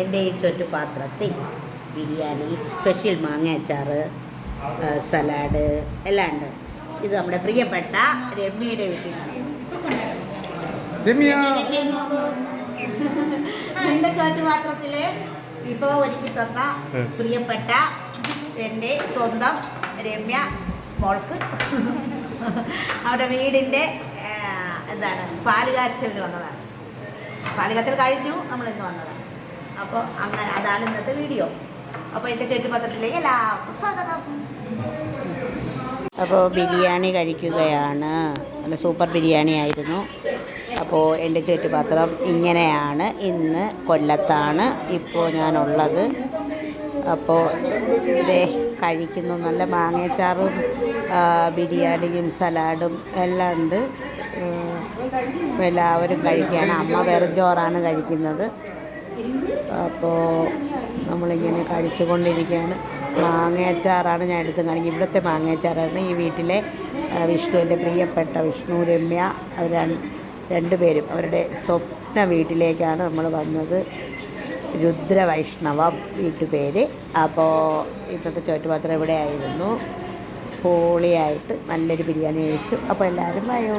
എന്റെ ഈ ചുറ്റുപാത്രത്തിൽ ബിരിയാണി സ്പെഷ്യൽ മാങ്ങ അച്ചാറ് സലാഡ് എല്ലാം ഉണ്ട്. ഇത് നമ്മുടെ പ്രിയപ്പെട്ട രമ്യയുടെ വീട്ടിൽ നിന്നാണ്. രമ്യ. എന്റെ ചുറ്റുപാത്രത്തിൽ വിഭവം ഒരുക്കി തന്ന പ്രിയപ്പെട്ട എന്റെ സ്വന്തം രമ്യ മോൾക്ക്. അവരുടെ വീടിന്റെ എന്താണ് പാലുകാച്ചലിന് വന്നതാണ്. പാലുകാച്ചൽ കഴിഞ്ഞു നമ്മൾ ഇന്ന് വന്നതാണ്. അപ്പോൾ അങ്ങനെ അതാണ് ഇന്നത്തെ വീഡിയോ അപ്പോൾ എന്റെ ചുറ്റുപത്രത്തിലേക്ക് എല്ലാവർക്കും സ്വാഗതം. അപ്പോൾ ബിരിയാണി കഴിക്കുകയാണ്. നല്ല സൂപ്പർ ബിരിയാണി ആയിരുന്നു. അപ്പോൾ എന്റെ ചുറ്റുപാത്രം ഇങ്ങനെയാണ്. ഇന്ന് കൊല്ലത്താണ് ഇപ്പോൾ ഞാനുള്ളത്. അപ്പോൾ ഇതേ കഴിക്കുന്നു. നല്ല മാങ്ങയച്ചാറും ആ, ബിരിയാണിയും സലാഡും എല്ലാം ഉണ്ട്. എല്ലാവരും കഴിക്കുകയാണ്. അമ്മ വെറും ചോറാണ് കഴിക്കുന്നത്. അപ്പോൾ നമ്മളിങ്ങനെ കഴിച്ചുകൊണ്ടിരിക്കുകയാണ് മാങ്ങയച്ചാറാണ് ഞാൻ എടുത്ത് കാണിക്കുക ഇവിടുത്തെ മാങ്ങയച്ചാറാണ് ഈ വീട്ടിലെ വിഷ്ണുവിന്റെ പ്രിയപ്പെട്ട വിഷ്ണു രമ്യ അവർ രണ്ടുപേരും അവരുടെ സ്വപ്ന വീട്ടിലേക്കാണ് നമ്മൾ വന്നത്. രുദ്രവൈഷ്ണവം വീട്ടുപേര് അപ്പോൾ ഇന്നത്തെ ചോറ്റുപാത്രം ഇവിടെ ആയിരുന്നു പൊളിയായിട്ട് നല്ലൊരു ബിരിയാണി കഴിച്ചു. അപ്പോൾ എല്ലാവരും വയോ.